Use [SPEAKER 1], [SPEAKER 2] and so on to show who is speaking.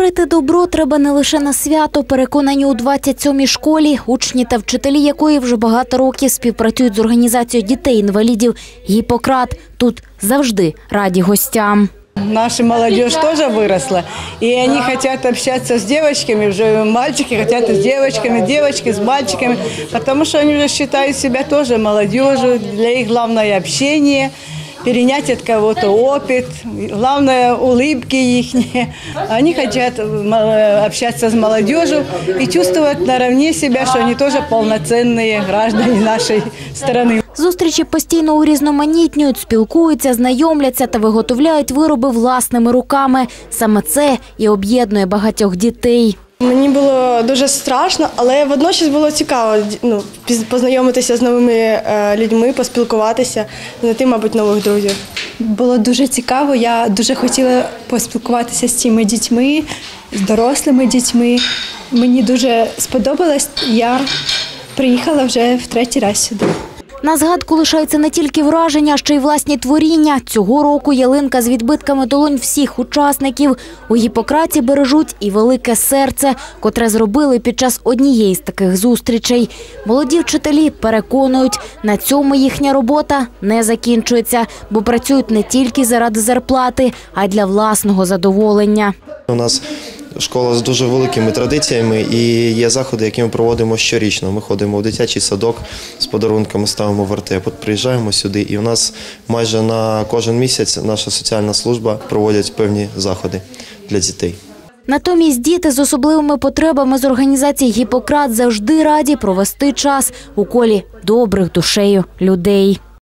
[SPEAKER 1] Творити добро треба не лише на свято. Переконані у 27-й школі, учні та вчителі якої вже багато років співпрацюють з організацією дітей-інвалідів «Гіппократ». Тут завжди раді гостям.
[SPEAKER 2] Наша молодежь тоже выросла, и они хотят общаться с девочками, уже мальчики хотят с девочками, девочки с мальчиками, потому что они уже считают себя тоже молодежью, для их главное общение, перенять от кого-то опыт, главное улыбки их. Они хотят м, общаться с молодежью и чувствовать наравне себя, что они тоже полноценные граждане нашей страны.
[SPEAKER 1] Зустрічі постійно урізноманітнюють, спілкуються, знайомляться та виготовляють вироби власними руками. Саме це і об'єднує багатьох дітей.
[SPEAKER 3] Мені було дуже страшно, але водночас було цікаво ну, познайомитися з новими е, людьми, поспілкуватися, знайти, мабуть, нових друзів.
[SPEAKER 4] Було дуже цікаво. Я дуже хотіла поспілкуватися з цими дітьми, з дорослими дітьми. Мені дуже сподобалось. Я приїхала вже в третій раз сюди.
[SPEAKER 1] На згадку лишаються не тільки враження, ще й власні творіння. Цього року ялинка з відбитками долонь всіх учасників. У Гіппократі бережуть і велике серце, котре зробили під час однієї з таких зустрічей. Молоді вчителі переконують, на цьому їхня робота не закінчується, бо працюють не тільки заради зарплати, а й для власного задоволення.
[SPEAKER 5] У нас школа з дуже великими традиціями і є заходи, які ми проводимо щорічно. Ми ходимо в дитячий садок з подарунками, ставимо вертеп. Приїжджаємо сюди, і у нас майже на кожен місяць наша соціальна служба проводять певні заходи для дітей.
[SPEAKER 1] Натомість діти з особливими потребами з організації «Гіппократ» завжди раді провести час у колі добрих душею людей.